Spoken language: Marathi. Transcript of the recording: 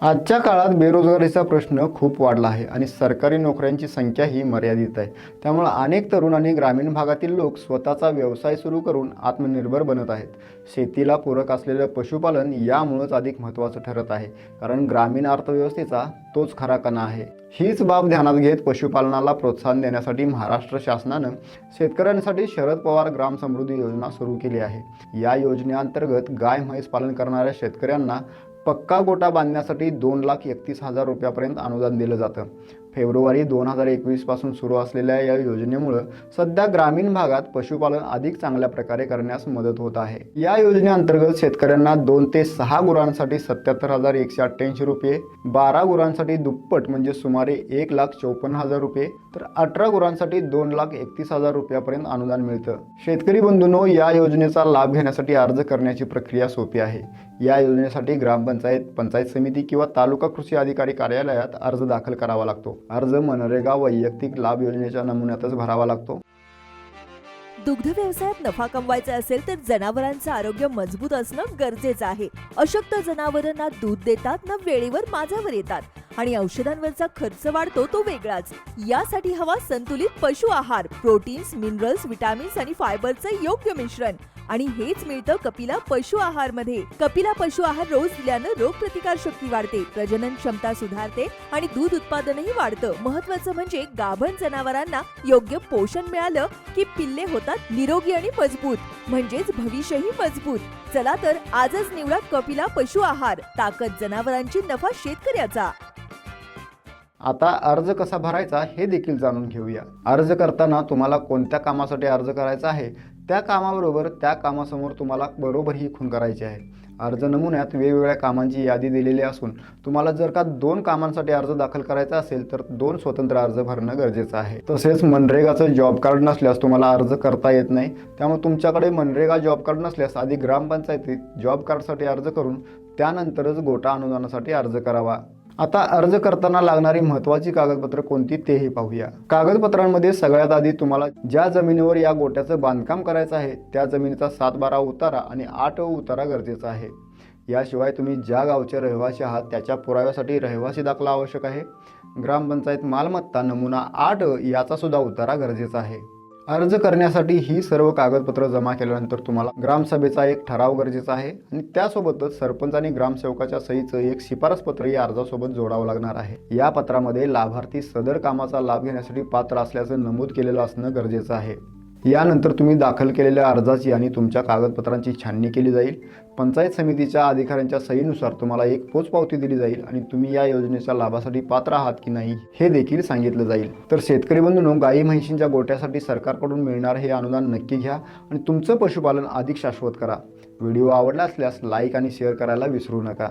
आजच्या काळात बेरोजगारीचा प्रश्न खूप वाढला आहे आणि सरकारी नोकऱ्यांची संख्या ही मर्यादित आहे. त्यामुळे अनेक तरुण आणि ग्रामीण भागातील लोक स्वतःचा व्यवसाय सुरू करून आत्मनिर्भर बनत आहेत. शेतीला पूरक असलेलं पशुपालन यामुळेच अधिक महत्त्वाचं ठरत आहे कारण ग्रामीण अर्थव्यवस्थेचा तोच खरा कणा आहे. हीच बाब ध्यानात घेत पशुपालनाला प्रोत्साहन देण्यासाठी महाराष्ट्र शासनानं शेतकऱ्यांसाठी शरद पवार ग्राम समृद्धी योजना सुरू केली आहे. या योजनेअंतर्गत गाय म्हैस पालन करणाऱ्या शेतकऱ्यांना पक्का गोटा बांधण्यासाठी दोन लाख एकतीस हजार रुपयापर्यंत अनुदान दिलं जातं. फेब्रुवारी दोन हजार एकवीसपासून सुरू असलेल्या या योजनेमुळं सध्या ग्रामीण भागात पशुपालन अधिक चांगल्या प्रकारे करण्यास मदत होत आहे. या योजनेअंतर्गत शेतकऱ्यांना दोन ते सहा गुरांसाठी सत्याहत्तर हजार एकशे अठ्ठ्याऐंशी रुपये बारा गुरांसाठी दुप्पट म्हणजे सुमारे एक लाख चौपन्न हजार रुपये तर अठरा गुरांसाठी दोन लाख एकतीस हजार रुपयापर्यंत अनुदान मिळतं. शेतकरी बंधूंनो या योजनेचा लाभ घेण्यासाठी अर्ज करण्याची प्रक्रिया सोपी आहे. या योजनेसाठी ग्रामपंचायत पंचायत समिती किंवा तालुका कृषी अधिकारी कार्यालयात अर्ज दाखल करावा लागतो. अर्ज मनरेगा वैयक्तिक लाभ योजनेच्या नमुन्यातच भरावा लागतो. दुग्ध व्यवसायात नफा कमवायचा असेल तर जनावरांचं आरोग्य मजबूत असणं गरजेचं आहे. अशक्त जनावरांना दूध देतात ना वेळेवर माझ्यावर येतात. आणि औषधांवरचा खर्च वाढतो तो वेगळाच. यासाठी हवा संतुलित पशु आहार प्रोटीन्स मिनरल्स विटामिन्स आणि फायबरचं योग्य मिश्रण. आणि हेच मिळतं कपिला पशु आहारमध्ये कपिला पशु आहार रोज दिल्यानं रोग प्रतिकार शक्ती वाढते प्रजनन क्षमता सुधारते आणि दूध उत्पादनही वाढतं. महत्वाचं म्हणजे गाभण जनावरांना योग्य पोषण मिळालं की पिल्ले होतात निरोगी आणि मजबूत. म्हणजेच भविष्यही मजबूत. चला तर आजच निवडा कपिला पशु आहार. ताकद जनावरांची नफा शेतकऱ्याचा. आता अर्ज कसा भरायचा हे देखील जाणून घेऊया. अर्ज करताना तुम्हाला कोणत्या कामासाठी अर्ज करायचा आहे त्या कामाबरोबर त्या कामासमोर तुम्हाला बरोबर ही खून करायची आहे. अर्ज नमुन्यात वेगवेगळ्या कामांची यादी दिलेली असून तुम्हाला जर का दोन कामांसाठी अर्ज दाखल करायचा असेल तर दोन स्वतंत्र अर्ज भरणं गरजेचं आहे. तसेच मनरेगाचं जॉब कार्ड नसल्यास तुम्हाला अर्ज करता येत नाही. त्यामुळे तुमच्याकडे मनरेगा जॉब कार्ड नसल्यास आधी ग्रामपंचायतीत जॉब कार्डसाठी अर्ज करून त्यानंतरच गोटा अनुदानासाठी अर्ज करावा. आता अर्ज करताना लागणारी महत्त्वाची कागदपत्र कोणती तेही पाहूया. कागदपत्रांमध्ये सगळ्यात आधी तुम्हाला ज्या जमिनीवर या गोट्याचं बांधकाम करायचं आहे त्या जमिनीचा सात बारा उतारा आणि आठ उतारा गरजेचा आहे. याशिवाय तुम्ही ज्या गावचे रहिवासी आहात त्याच्या पुराव्यासाठी रहिवासी दाखला आवश्यक आहे. ग्रामपंचायत मालमत्ता नमुना आठ याचा सुद्धा उतारा गरजेचा आहे. अर्ज करण्यासाठी ही सर्व कागदपत्र जमा केल्यानंतर तुम्हाला ग्रामसभेचा एक ठराव गरजेचा आहे आणि त्यासोबतच सरपंच आणि ग्रामसेवकाच्या सहीचं एक शिफारसपत्र या अर्जासोबत जोडावं लागणार आहे. या पत्रामध्ये लाभार्थी सदर कामाचा लाभ घेण्यासाठी पात्र असल्याचं नमूद केलेलं असणं गरजेचं आहे. यानंतर तुम्ही दाखल केलेल्या अर्जाची आणि तुमच्या कागदपत्रांची छाननी केली जाईल. पंचायत समितीच्या अधिकाऱ्यांच्या सहीनुसार तुम्हाला एक पोचपावती दिली जाईल आणि तुम्ही या योजनेच्या लाभासाठी पात्र आहात की नाही हे देखील सांगितलं जाईल. तर शेतकरी बंधूंनो गायी म्हैशींच्या गोट्यासाठी सरकारकडून मिळणार हे अनुदान नक्की घ्या आणि तुमचं पशुपालन अधिक शाश्वत करा. व्हिडिओ आवडला असल्यास लाईक आणि शेअर करायला विसरू नका.